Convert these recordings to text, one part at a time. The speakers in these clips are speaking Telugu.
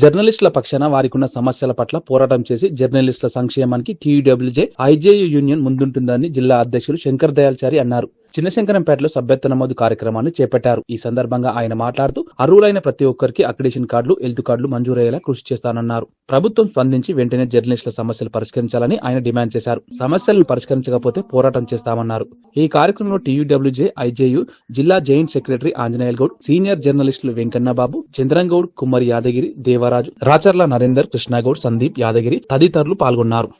జర్నలిస్టుల పక్షాన వారికున్న సమస్యల పట్ల పోరాటం చేసి జర్నలిస్టుల సంక్షేమానికి టీయూడబ్ల్యూజే ఐజేయు యూనియన్ ముందుంటుందని జిల్లా అధ్యక్షులు శంకర్ దయాల్చారి అన్నారు. చిన్నశంకరంపేటలో సభ్యత్వ నమోదు కార్యక్రమాన్ని చేపట్టారు. ఈ సందర్భంగా ఆయన మాట్లాడుతూ అర్హులైన ప్రతి ఒక్కరికి అక్రిడేషన్ కార్డులు హెల్త్ కార్డులు మంజూరయ్యేలా కృషి చేస్తానన్నారు. ప్రభుత్వం స్పందించి వెంటనే జర్నలిస్టుల సమస్యలు పరిష్కరించాలని ఆయన డిమాండ్ చేశారు. సమస్యలను పరిష్కరించకపోతే పోరాటం చేస్తామన్నారు. ఈ కార్యక్రమంలో టీయూడబ్ల్యూజే ఐజేయు జిల్లా joint secretary Anjaneyul Goud senior జర్నలిస్టులు వెంకన్నబాబు చంద్రంగౌడ్ కుమ్మరి యాదగిరి దేవరాజు రాచర్ల నరేందర్ కృష్ణగౌడ్ సందీప్ యాదగిరి తదితరులు పాల్గొన్నారు.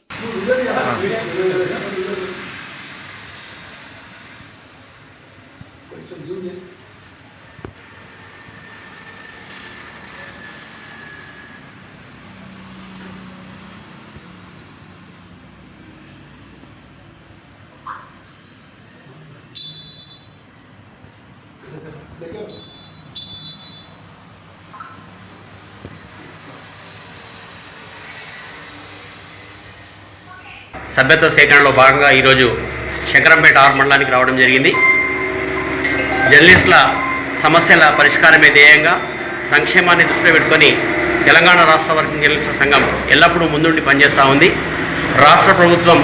సభ్యత్వ సేకరణలో భాగంగా ఈరోజు శంకరంపేట ఆరు మండలానికి రావడం జరిగింది. జర్నలిస్టుల సమస్యల పరిష్కారమే ధ్యేయంగా సంక్షేమాన్ని దృష్టిలో పెట్టుకొని తెలంగాణ రాష్ట్ర వర్కింగ్ జర్నలిస్టుల సంఘం ఎల్లప్పుడూ ముందుండి పనిచేస్తూ ఉంది. రాష్ట్ర ప్రభుత్వం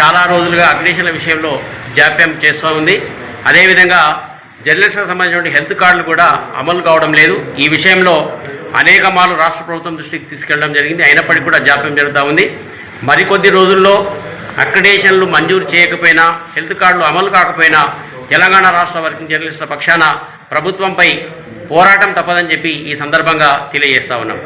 చాలా రోజులుగా అగ్నిషన్ల విషయంలో జాప్యం చేస్తూ ఉంది. అదేవిధంగా జర్నలిస్టులకు సంబంధించిన హెల్త్ కార్డులు కూడా అమలు కావడం లేదు. ఈ విషయంలో అనేక మార్లు రాష్ట్ర ప్రభుత్వం దృష్టికి తీసుకెళ్ళడం జరిగింది. అయినప్పటికీ కూడా జాప్యం జరుగుతూ ఉంది. మరికొద్ది రోజుల్లో అక్రిడేషన్లు మంజూరు చేయకపోయినా హెల్త్ కార్డులు అమలు కాకపోయినా తెలంగాణ రాష్ట్ర వర్కింగ్ జర్నలిస్టుల పక్షాన ప్రభుత్వంపై పోరాటం తప్పదని చెప్పి ఈ సందర్భంగా తెలియజేస్తా ఉన్నాం.